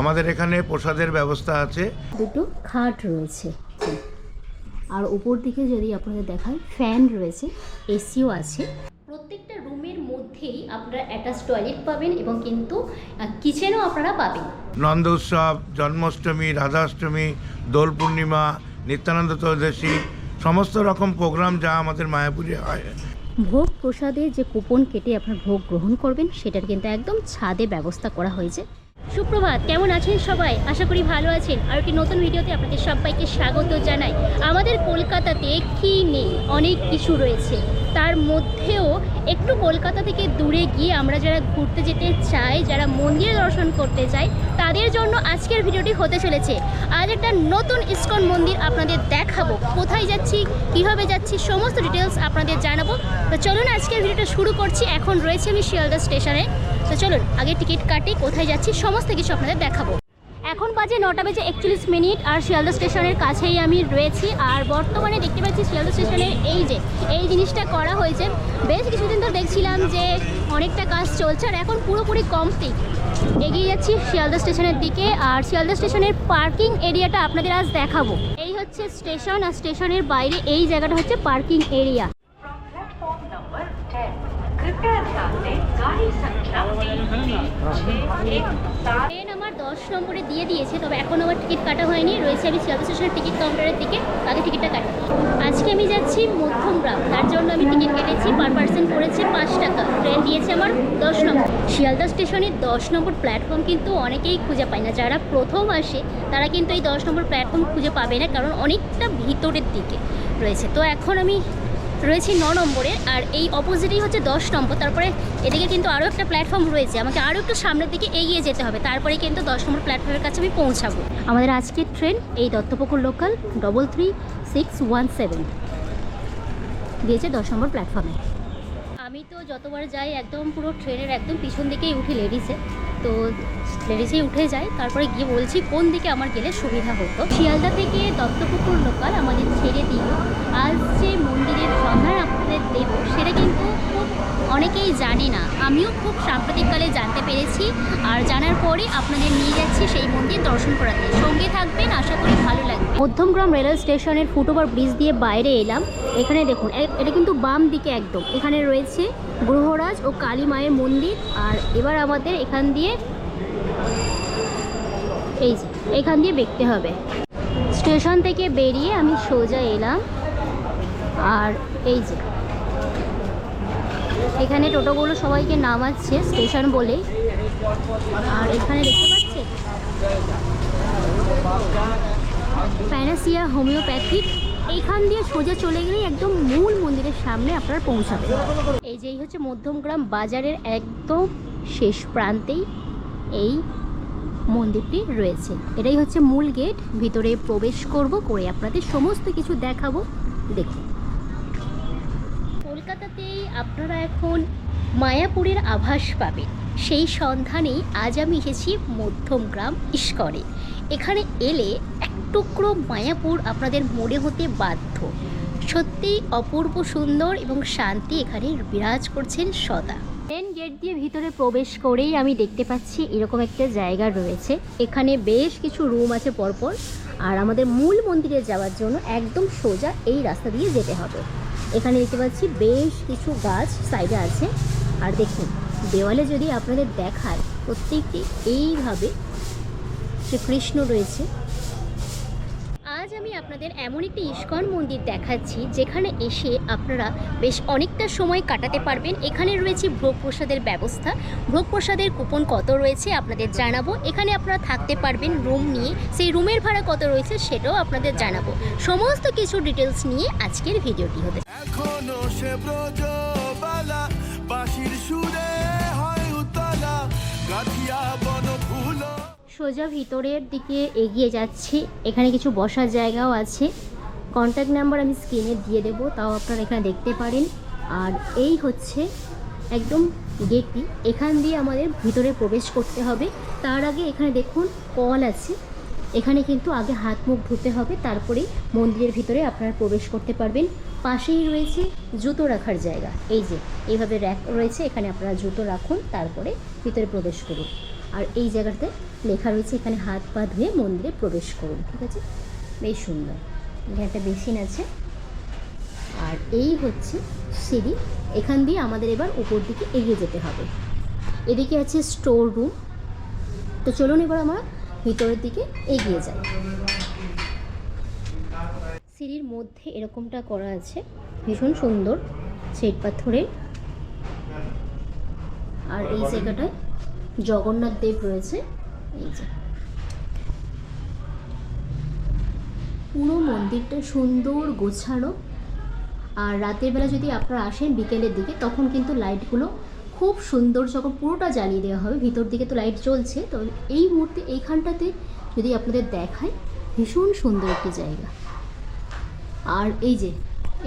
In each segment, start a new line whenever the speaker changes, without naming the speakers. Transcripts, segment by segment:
আমাদের এখানে প্রসাদের ব্যবস্থা আছে
দুটো খাট রয়েছে আর উপর দিকে যদি আপনাদের দেখায় ফ্যান রয়েছে এসিও আছে প্রত্যেকটা রুমের মধ্যেই আপনারা অ্যাটাচ টয়লেট পাবেন এবং কিন্তু কিচেনও আপনারা পাবেন
নন্দ উৎসব জন্মাষ্টমী রাধাষ্টমী দোল পূর্ণিমা নিত্যানন্দ ত্রয়োদশী সমস্ত রকম প্রোগ্রাম যা আমাদের মায়াপুরে হয়
ভোগ প্রসাদে যে কুপন কেটে আপনার ভোগ গ্রহণ করবেন সেটার কিন্তু একদম ছাদে ব্যবস্থা করা হয়েছে সুপ্রভাত কেমন আছেন সবাই আশা করি ভালো আছেন আর একটি নতুন ভিডিওতে আপনাদের সবাইকে স্বাগত জানাই আমাদের কলকাতাতে কী নেই অনেক কিছু রয়েছে তার মধ্যেও একটু কলকাতা থেকে দূরে গিয়ে আমরা যারা ঘুরতে যেতে চাই যারা মন্দির দর্শন করতে চাই তাদের জন্য আজকের ভিডিওটি হতে চলেছে আজ একটা নতুন ইস্কন মন্দির আপনাদের দেখাবো কোথায় যাচ্ছি কিভাবে যাচ্ছি সমস্ত ডিটেলস আপনাদের জানাবো তো চলুন আজকের ভিডিওটা শুরু করছি এখন রয়েছে আমি শিয়ালদা স্টেশনে তো চলুন আগে টিকিট কাটি কোথায় যাচ্ছি সমস্ত কিছু আপনাদের দেখাবো এখন বাজে নটা বেজে একচল্লিশ মিনিট আর শিয়ালদা স্টেশনের কাছেই আমি রয়েছি আর বর্তমানে দেখতে পাচ্ছি শিয়ালদা স্টেশনের এই যে এই জিনিসটা করা হয়েছে বেশ কিছুদিন তো দেখছিলাম যে অনেকটা কাজ চলছে আর এখন পুরোপুরি কমপ্লিট এগিয়ে যাচ্ছি শিয়ালদা স্টেশনের দিকে আর শিয়ালদা স্টেশনের পার্কিং এরিয়াটা আপনাদের আজ দেখাবো এই হচ্ছে স্টেশন আর স্টেশনের বাইরে এই জায়গাটা হচ্ছে পার্কিং এরিয়া
ট্রেন
আমার দশ নম্বরে দিয়ে দিয়েছে তবে এখন আমার টিকিট কাটা হয়নি রয়েছে আমি শিয়াল স্টেশনের টিকিট কাউন্টারের দিকে আগে টিকিটটা কাটি আজকে আমি যাচ্ছি মধ্যমগ্রাম তার জন্য আমি টিকিট কেটেছি পার পার্সেন্ট করেছে পাঁচ টাকা ট্রেন দিয়েছে আমার দশ নম্বর শিয়ালদা স্টেশনের দশ নম্বর প্ল্যাটফর্ম কিন্তু অনেকেই খুঁজে পায় না যারা প্রথম আসে তারা কিন্তু এই দশ নম্বর প্ল্যাটফর্ম খুঁজে পাবে না কারণ অনেকটা ভিতরের দিকে রয়েছে তো এখন আমি রয়েছে ন নম্বরে আর এই অপোজিটেই হচ্ছে দশ নম্বর তারপরে এদিকে কিন্তু আরও একটা প্ল্যাটফর্ম রয়েছে আমাকে আরও একটু সামনের দিকে এগিয়ে যেতে হবে তারপরে কিন্তু দশ নম্বর প্ল্যাটফর্মের কাছে আমি পৌঁছাবো আমাদের আজকের ট্রেন এই Dattapukur local double three six one seven দিয়েছে দশ নম্বর প্ল্যাটফর্মে আমি তো যতবার যাই একদম পুরো ট্রেনের একদম পিছন দিকেই উঠি লেডিসে তো লেডিসেই উঠে যায় তারপরে গিয়ে বলছি কোন দিকে আমার গেলে সুবিধা হতো শিয়ালদা থেকে দত্তপুকুর লোকাল আমাদের ছেড়ে দিল আজ যে মন্দিরের সন্ধান আপনাদের দেব সেটা কিন্তু অনেকেই জানে না আমিও খুব সাম্প্রতিককালে জানতে পেরেছি আর জানার পরে আপনাদের নিয়ে যাচ্ছি সেই মন্দির দর্শন করাতে সঙ্গে থাকবেন আশা করি ভালো লাগবে মধ্যমগ্রাম রেলওয়ে স্টেশনের ফুটওভার ব্রিজ দিয়ে বাইরে এলাম এখানে দেখুন এটা কিন্তু বাম দিকে একদম এখানে রয়েছে গ্রহরাজ ও কালী মায়ের মন্দির আর এবার আমাদের এখান দিয়ে এই যে এখান দিয়ে দেখতে হবে স্টেশন থেকে বেরিয়ে আমি সোজা এলাম আর এই যে এখানে টোটোগুলো সবাইকে নামাচ্ছে স্টেশন বলেই আর এখানে দেখতে পাচ্ছে প্যানাসিয়া হোমিওপ্যাথিক এইখান দিয়ে সোজা চলে গেলেই একদম মূল মন্দিরের সামনে আপনার পৌঁছাবে এই যেই হচ্ছে মধ্যমগ্রাম বাজারের একদম শেষ প্রান্তেই এই মন্দিরটি রয়েছে এটাই হচ্ছে মূল গেট ভিতরে প্রবেশ করব করে আপনাদের সমস্ত কিছু দেখাবো দেখুন আপনারা এখন মায়াপুরের আভাস পাবেন সেই সন্ধানেই আজ আমি এসেছি মধ্যমগ্রাম ইস্করে এখানে এলে এক টুকরো মায়াপুর আপনাদের মনে হতে বাধ্য সত্যিই অপূর্ব সুন্দর এবং শান্তি এখানে বিরাজ করছেন সদা মেন গেট দিয়ে ভিতরে প্রবেশ করেই আমি দেখতে পাচ্ছি এরকম একটা জায়গা রয়েছে এখানে বেশ কিছু রুম আছে পরপর আর আমাদের মূল মন্দিরে যাওয়ার জন্য একদম সোজা এই রাস্তা দিয়ে যেতে হবে এখানে দেখতে পাচ্ছি বেশ কিছু গাছ সাইডে আছে আর দেখুন দেওয়ালে যদি আপনাদের দেখায় প্রত্যেকটি এইভাবে শ্রীকৃষ্ণ রয়েছে আপনাদের এমন একটি ইস্কন মন্দির দেখাচ্ছি যেখানে এসে আপনারা বেশ অনেকটা সময় কাটাতে পারবেন এখানে রয়েছে ভোগ প্রসাদের ব্যবস্থা ভোগ প্রসাদের কুপন কত রয়েছে আপনাদের জানাবো এখানে আপনারা থাকতে পারবেন রুম নিয়ে সেই রুমের ভাড়া কত রয়েছে সেটাও আপনাদের জানাবো সমস্ত কিছু ডিটেলস নিয়ে আজকের ভিডিওটি হতে
সুরে হয় উতলা
সোজা ভিতরের দিকে এগিয়ে যাচ্ছি এখানে কিছু বসার জায়গাও আছে কন্ট্যাক্ট নাম্বার আমি স্ক্রিনে দিয়ে দেব তাও আপনারা এখানে দেখতে পারেন আর এই হচ্ছে একদম গেটটি এখান দিয়ে আমাদের ভিতরে প্রবেশ করতে হবে তার আগে এখানে দেখুন কল আছে এখানে কিন্তু আগে হাত মুখ ধুতে হবে তারপরে মন্দিরের ভিতরে আপনারা প্রবেশ করতে পারবেন পাশেই রয়েছে জুতো রাখার জায়গা এই যে এইভাবে র্যাক রয়েছে এখানে আপনারা জুতো রাখুন তারপরে ভিতরে প্রবেশ করুন আর এই জায়গাটাতে লেখা রয়েছে এখানে হাত পা ধুয়ে মন্দিরে প্রবেশ করুন ঠিক আছে বেশ সুন্দর এখানে একটা বেসিন আছে আর এই হচ্ছে সিঁড়ি এখান দিয়ে আমাদের এবার উপর দিকে এগিয়ে যেতে হবে এদিকে আছে স্টোর রুম তো চলুন এবার আমরা ভিতরের দিকে এগিয়ে যাই সিঁড়ির মধ্যে এরকমটা করা আছে ভীষণ সুন্দর শ্বেত পাথরের আর এই জায়গাটায় জগন্নাথ দেব রয়েছে এই যে পুরো মন্দিরটা সুন্দর গোছানো আর রাতের বেলা যদি আপনারা আসেন বিকেলের দিকে তখন কিন্তু লাইটগুলো খুব সুন্দর যখন পুরোটা জ্বালিয়ে দেওয়া হবে ভিতর দিকে তো লাইট জ্বলছে তো এই মুহূর্তে এইখানটাতে যদি আপনাদের দেখায় ভীষণ সুন্দর একটি জায়গা আর এই যে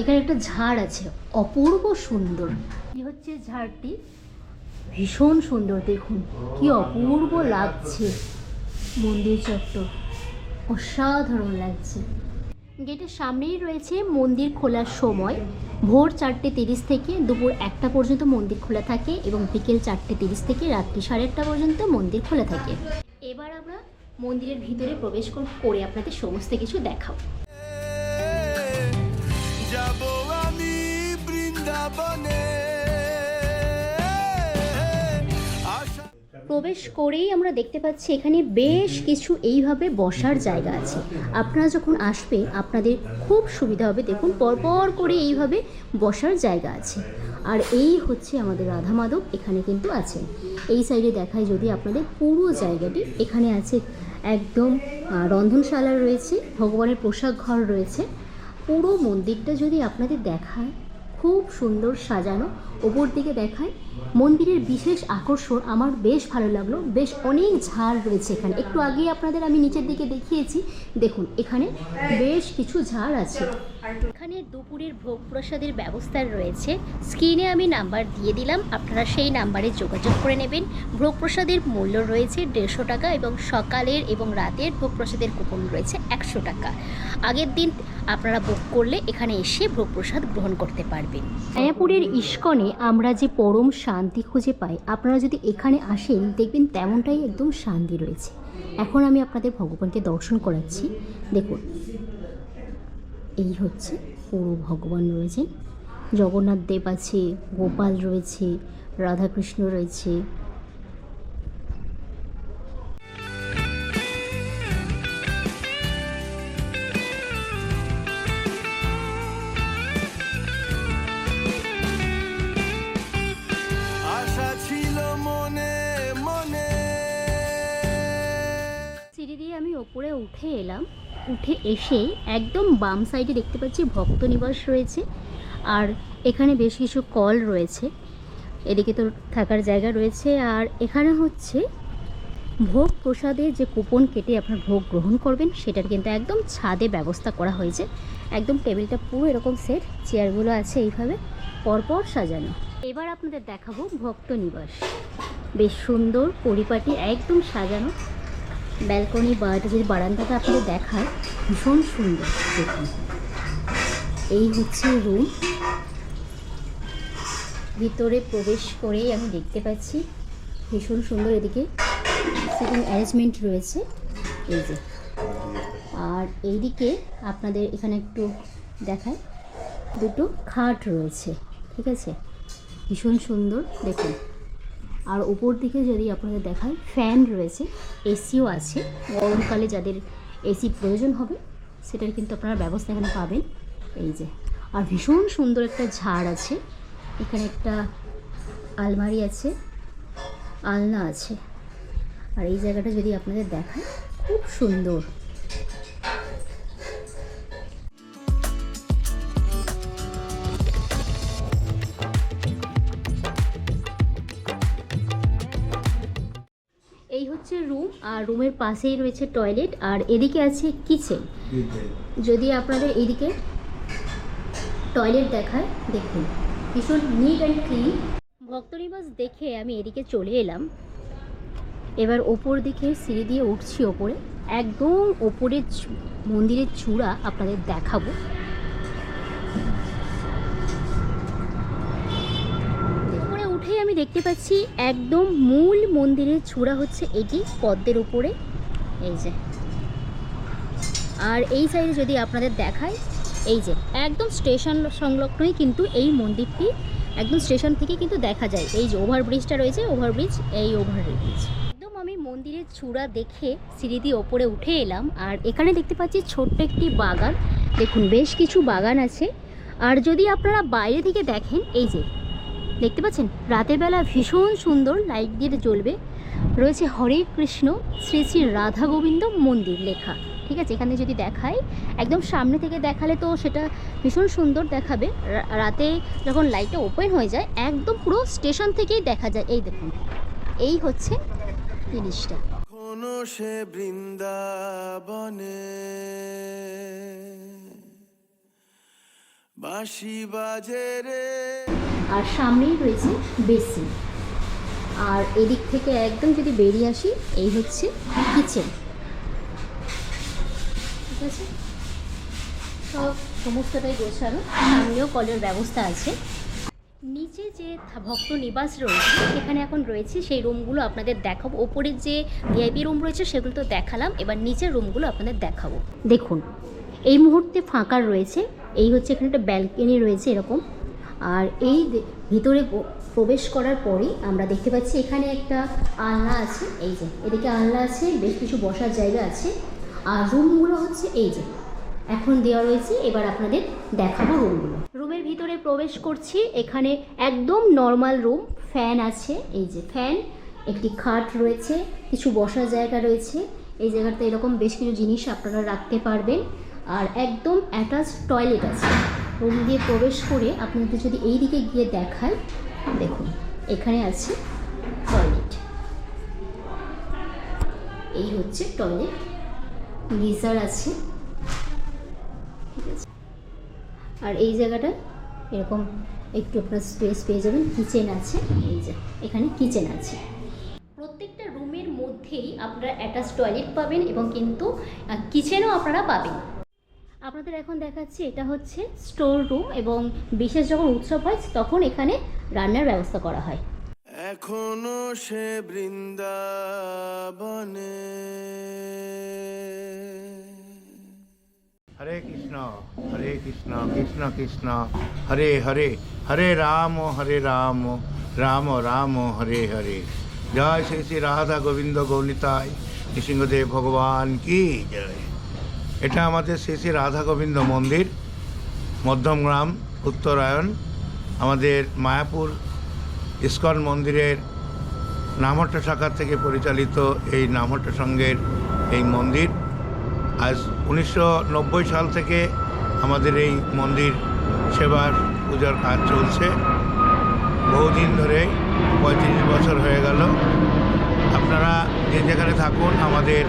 এখানে একটা ঝাড় আছে অপূর্ব সুন্দর এই হচ্ছে ঝাড়টি ভীষণ সুন্দর দেখুন কি অপূর্ব লাগছে মন্দির চত্বর অসাধারণ লাগছে গেটের সামনেই রয়েছে মন্দির খোলার সময় ভোর চারটে তিরিশ থেকে দুপুর একটা পর্যন্ত মন্দির খোলা থাকে এবং বিকেল চারটে তিরিশ থেকে রাত্রি সাড়ে আটটা পর্যন্ত মন্দির খোলা থাকে এবার আমরা মন্দিরের ভিতরে প্রবেশ করে আপনাদের সমস্ত কিছু দেখাবো যাবো আমি বৃন্দাবনে প্রবেশ করেই আমরা দেখতে পাচ্ছি এখানে বেশ কিছু এইভাবে বসার জায়গা আছে আপনারা যখন আসবেন আপনাদের খুব সুবিধা হবে দেখুন পরপর করে এইভাবে বসার জায়গা আছে আর এই হচ্ছে আমাদের রাধা মাধব এখানে কিন্তু আছেন এই সাইডে দেখায় যদি আপনাদের পুরো জায়গাটি এখানে আছে একদম রন্ধনশালা রয়েছে ভগবানের পোশাক ঘর রয়েছে পুরো মন্দিরটা যদি আপনাদের দেখায় খুব সুন্দর সাজানো ওপর দিকে দেখায় মন্দিরের বিশেষ আকর্ষণ আমার বেশ ভালো লাগলো বেশ অনেক ঝাড় রয়েছে এখানে একটু আগেই আপনাদের আমি নিচের দিকে দেখিয়েছি দেখুন এখানে বেশ কিছু ঝাড় আছে এখানে দুপুরের ভোগ প্রসাদের ব্যবস্থা রয়েছে স্ক্রিনে আমি নাম্বার দিয়ে দিলাম আপনারা সেই নাম্বারে যোগাযোগ করে নেবেন ভোগ প্রসাদের মূল্য রয়েছে দেড়শো টাকা এবং সকালের এবং রাতের ভোগ প্রসাদের কুপন রয়েছে একশো টাকা আগের দিন আপনারা বুক করলে এখানে এসে ভোগ প্রসাদ গ্রহণ করতে পারবেন মায়াপুরের ইস্কনে আমরা যে পরম শান্তি খুঁজে পাই আপনারা যদি এখানে আসেন দেখবেন তেমনটাই একদম শান্তি রয়েছে এখন আমি আপনাদের ভগবানকে দর্শন করাচ্ছি দেখুন এই হচ্ছে পুরো ভগবান রয়েছেন জগন্নাথ দেব আছে গোপাল রয়েছে রাধাকৃষ্ণ রয়েছে সিঁড়ি দিয়ে আমি ওপরে উঠে এলাম উঠে এসেই একদম বাম সাইডে দেখতে পাচ্ছি ভক্ত নিবাস রয়েছে আর এখানে বেশ কিছু কল রয়েছে এদিকে তো থাকার জায়গা রয়েছে আর এখানে হচ্ছে ভোগ প্রসাদে যে কুপন কেটে আপনার ভোগ গ্রহণ করবেন সেটার কিন্তু একদম ছাদে ব্যবস্থা করা হয়েছে একদম টেবিলটা পুরো এরকম সেট চেয়ারগুলো আছে এইভাবে পরপর সাজানো এবার আপনাদের দেখাবো ভক্ত নিবাস বেশ সুন্দর পরিপাটি একদম সাজানো ব্যালকনি বা এটা যদি বারান্দাটা আপনাদের দেখায় ভীষণ সুন্দর দেখুন এই হচ্ছে রুম ভিতরে প্রবেশ করেই আমি দেখতে পাচ্ছি ভীষণ সুন্দর এদিকে সেকেন্ড অ্যারেঞ্জমেন্ট রয়েছে এই যে আর এইদিকে আপনাদের এখানে একটু দেখায় দুটো খাট রয়েছে ঠিক আছে ভীষণ সুন্দর দেখুন আর ওপর দিকে যদি আপনাদের দেখায় ফ্যান রয়েছে এসিও আছে গরমকালে যাদের এসি প্রয়োজন হবে সেটার কিন্তু আপনারা ব্যবস্থা এখানে পাবেন এই যে আর ভীষণ সুন্দর একটা ঝাড় আছে এখানে একটা আলমারি আছে আলনা আছে আর এই জায়গাটা যদি আপনাদের দেখায় খুব সুন্দর রুম আর রুমের পাশেই রয়েছে টয়লেট আর এদিকে আছে কিচেন যদি আপনাদের এদিকে টয়লেট দেখায় দেখুন ভীষণ নিট অ্যান্ড ক্লিন ভক্তনিবাস দেখে আমি এদিকে চলে এলাম এবার ওপর দিকে সিঁড়ি দিয়ে উঠছি ওপরে একদম ওপরের মন্দিরের চূড়া আপনাদের দেখাবো দেখতে পাচ্ছি একদম মূল মন্দিরের চূড়া হচ্ছে এটি পদ্মের উপরে এই যে আর এই সাইডে যদি আপনাদের দেখায় এই যে একদম স্টেশন সংলগ্নই কিন্তু এই মন্দিরটি একদম স্টেশন থেকে কিন্তু দেখা যায় এই যে ওভারব্রিজটা রয়েছে ওভারব্রিজ এই ওভারব্রিজ একদম আমি মন্দিরের চূড়া দেখে সিঁড়ি দিয়ে ওপরে উঠে এলাম আর এখানে দেখতে পাচ্ছি ছোট্ট একটি বাগান দেখুন বেশ কিছু বাগান আছে আর যদি আপনারা বাইরে থেকে দেখেন এই যে দেখতে পাচ্ছেন রাতের বেলা ভীষণ সুন্দর লাইট দিয়ে জ্বলবে রয়েছে হরে কৃষ্ণ শ্রী শ্রী রাধা গোবিন্দ মন্দির লেখা ঠিক আছে এখানে যদি দেখাই একদম সামনে থেকে দেখালে তো সেটা ভীষণ সুন্দর দেখাবে রাতে যখন লাইটটা ওপেন হয়ে যায় একদম পুরো স্টেশন থেকেই দেখা যায় এই দেখুন এই হচ্ছে জিনিসটা সে বৃন্দাবনে বাঁশি বাজে রে আর সামনেই রয়েছে বেসিন আর এদিক থেকে একদম যদি বেরিয়ে আসি এই হচ্ছে কিচেন ঠিক আছে সব সমস্তটাই গোছানো সামনেও কলের ব্যবস্থা আছে নিচে যে ভক্ত নিবাস রয়েছে সেখানে এখন রয়েছে সেই রুমগুলো আপনাদের দেখাবো ওপরের যে ভিআইপি রুম রয়েছে সেগুলো তো দেখালাম এবার নিচের রুমগুলো আপনাদের দেখাবো দেখুন এই মুহূর্তে ফাঁকা রয়েছে এই হচ্ছে এখানে একটা ব্যালকনি রয়েছে এরকম আর এই ভিতরে প্রবেশ করার পরেই আমরা দেখতে পাচ্ছি এখানে একটা আলনা আছে এই যে এদিকে আলনা আছে বেশ কিছু বসার জায়গা আছে আর রুমগুলো হচ্ছে এই যে এখন দেওয়া রয়েছে এবার আপনাদের দেখাবো রুমগুলো রুমের ভিতরে প্রবেশ করছি এখানে একদম নর্মাল রুম ফ্যান আছে এই যে ফ্যান একটি খাট রয়েছে কিছু বসার জায়গা রয়েছে এই জায়গাতে এরকম বেশ কিছু জিনিস আপনারা রাখতে পারবেন আর একদম অ্যাটাচ টয়লেট আছে রুম দিয়ে প্রবেশ করে আপনাদের যদি এই দিকে গিয়ে দেখায় দেখুন এখানে আছে টয়লেট এই হচ্ছে টয়লেট গিজার আছে ঠিক আছে আর এই জায়গাটা এরকম একটু আপনার স্পেস পেয়ে যাবেন কিচেন আছে এই যে এখানে কিচেন আছে প্রত্যেকটা রুমের মধ্যেই আপনারা অ্যাটাচ টয়লেট পাবেন এবং কিন্তু কিচেনও আপনারা পাবেন আপনাদের এখন দেখাচ্ছি এটা হচ্ছে স্টোর রুম এবং বিশেষ যখন উৎসব হয় তখন এখানে রান্নার ব্যবস্থা করা হয় এখনো সে বৃন্দাবনে
হরে কৃষ্ণ হরে কৃষ্ণ কৃষ্ণ কৃষ্ণ হরে হরে হরে রাম হরে রাম রাম রাম হরে হরে জয় শ্রী শ্রী রাধা গোবিন্দ গৌলিতায় নৃসিংহদেব ভগবান কি জয় এটা আমাদের শ্রী শ্রী রাধা গোবিন্দ মন্দির মধ্যমগ্রাম উত্তরায়ণ আমাদের মায়াপুর ইস্কন মন্দিরের নামহট্ট শাখার থেকে পরিচালিত এই নামহট্ট সঙ্গের এই মন্দির আজ উনিশশো সাল থেকে আমাদের এই মন্দির সেবার পূজার কাজ চলছে বহুদিন ধরে পঁয়ত্রিশ বছর হয়ে গেল আপনারা যে যেখানে থাকুন আমাদের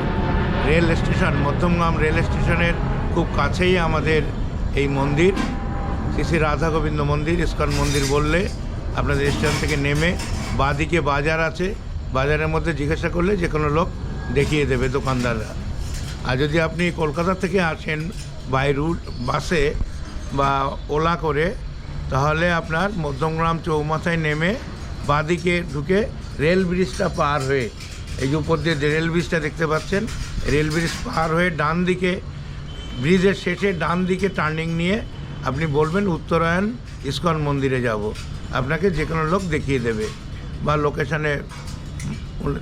রেল স্টেশন মধ্যমগ্রাম রেল স্টেশনের খুব কাছেই আমাদের এই মন্দির শ্রী শ্রী রাধা গোবিন্দ মন্দির ইস্কন মন্দির বললে আপনাদের স্টেশন থেকে নেমে বাঁদিকে বাজার আছে বাজারের মধ্যে জিজ্ঞাসা করলে যে কোনো লোক দেখিয়ে দেবে দোকানদাররা আর যদি আপনি কলকাতা থেকে আসেন বাই রুট বাসে বা ওলা করে তাহলে আপনার মধ্যমগ্রাম চৌমাথায় নেমে দিকে ঢুকে রেল ব্রিজটা পার হয়ে এই যে উপর দিয়ে রেল ব্রিজটা দেখতে পাচ্ছেন রেল ব্রিজ পার হয়ে ডান দিকে ব্রিজের শেষে ডান দিকে টার্নিং নিয়ে আপনি বলবেন উত্তরায়ণ ইস্কন মন্দিরে যাব আপনাকে যে কোনো লোক দেখিয়ে দেবে বা লোকেশানে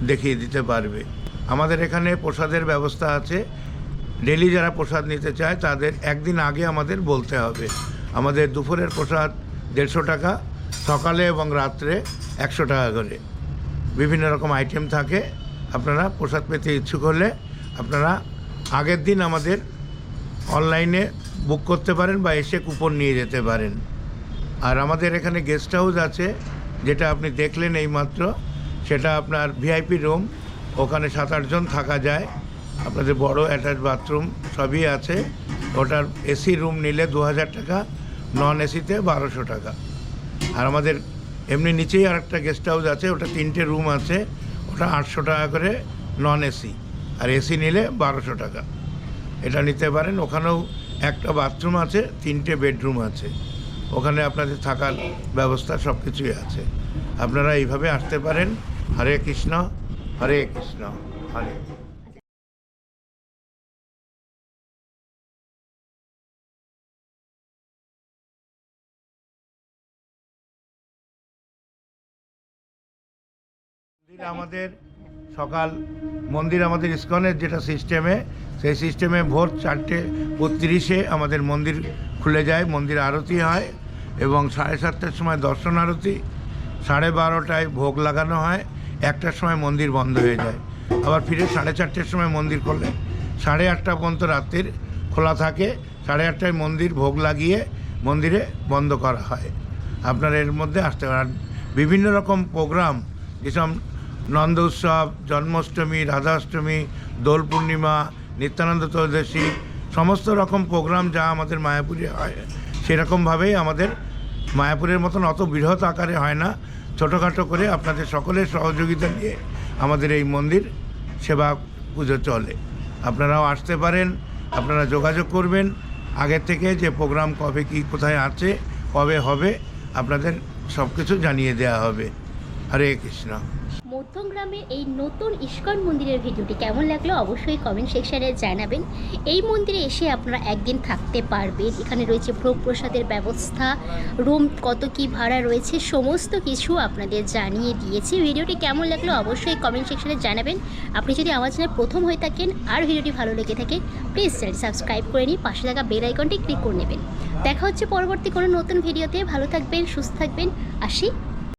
দেখিয়ে দিতে পারবে আমাদের এখানে প্রসাদের ব্যবস্থা আছে ডেলি যারা প্রসাদ নিতে চায় তাদের একদিন আগে আমাদের বলতে হবে আমাদের দুপুরের প্রসাদ দেড়শো টাকা সকালে এবং রাত্রে একশো টাকা করে বিভিন্ন রকম আইটেম থাকে আপনারা প্রসাদ পেতে ইচ্ছুক হলে আপনারা আগের দিন আমাদের অনলাইনে বুক করতে পারেন বা এসে কুপন নিয়ে যেতে পারেন আর আমাদের এখানে গেস্ট হাউস আছে যেটা আপনি দেখলেন এই মাত্র সেটা আপনার ভিআইপি রুম ওখানে সাত আটজন থাকা যায় আপনাদের বড় অ্যাটাচ বাথরুম সবই আছে ওটার এসি রুম নিলে দু হাজার টাকা নন এসিতে বারোশো টাকা আর আমাদের এমনি নিচেই আর একটা গেস্ট হাউস আছে ওটা তিনটে রুম আছে ওটা আটশো টাকা করে নন এসি আর এসি নিলে বারোশো টাকা এটা নিতে পারেন ওখানেও একটা বাথরুম আছে তিনটে বেডরুম আছে ওখানে আপনাদের থাকার ব্যবস্থা সব কিছুই আছে আপনারা এইভাবে আসতে পারেন হরে কৃষ্ণ হরে কৃষ্ণ হরে আমাদের সকাল মন্দির আমাদের ইস্কনের যেটা সিস্টেমে সেই সিস্টেমে ভোর চারটে বত্রিশে আমাদের মন্দির খুলে যায় মন্দির আরতি হয় এবং সাড়ে সাতটার সময় দর্শন আরতি সাড়ে বারোটায় ভোগ লাগানো হয় একটার সময় মন্দির বন্ধ হয়ে যায় আবার ফিরে সাড়ে চারটের সময় মন্দির খোলে সাড়ে আটটা পর্যন্ত রাত্রির খোলা থাকে সাড়ে আটটায় মন্দির ভোগ লাগিয়ে মন্দিরে বন্ধ করা হয় আপনার এর মধ্যে আসতে পারেন বিভিন্ন রকম প্রোগ্রাম যেসব নন্দ উৎসব জন্মাষ্টমী রাধাষ্টমী দোল পূর্ণিমা নিত্যানন্দ চৌদশী সমস্ত রকম প্রোগ্রাম যা আমাদের মায়াপুরে হয় সেরকমভাবেই আমাদের মায়াপুরের মতন অত বৃহৎ আকারে হয় না ছোটোখাটো করে আপনাদের সকলের সহযোগিতা নিয়ে আমাদের এই মন্দির সেবা পুজো চলে আপনারাও আসতে পারেন আপনারা যোগাযোগ করবেন আগের থেকে যে প্রোগ্রাম কবে কি কোথায় আছে কবে হবে আপনাদের সব কিছু জানিয়ে দেওয়া হবে হরে কৃষ্ণ
গ্রামে এই নতুন ইস্কন মন্দিরের ভিডিওটি কেমন লাগলো অবশ্যই কমেন্ট সেকশানে জানাবেন এই মন্দিরে এসে আপনারা একদিন থাকতে পারবেন এখানে রয়েছে ভোগ প্রসাদের ব্যবস্থা রুম কত কি ভাড়া রয়েছে সমস্ত কিছু আপনাদের জানিয়ে দিয়েছি ভিডিওটি কেমন লাগলো অবশ্যই কমেন্ট সেকশানে জানাবেন আপনি যদি আমার চ্যানেল প্রথম হয়ে থাকেন আর ভিডিওটি ভালো লেগে থাকে প্লিজ চ্যানেল সাবস্ক্রাইব করে নিই পাশে থাকা বেল আইকনটি ক্লিক করে নেবেন দেখা হচ্ছে পরবর্তী কোনো নতুন ভিডিওতে ভালো থাকবেন সুস্থ থাকবেন আসি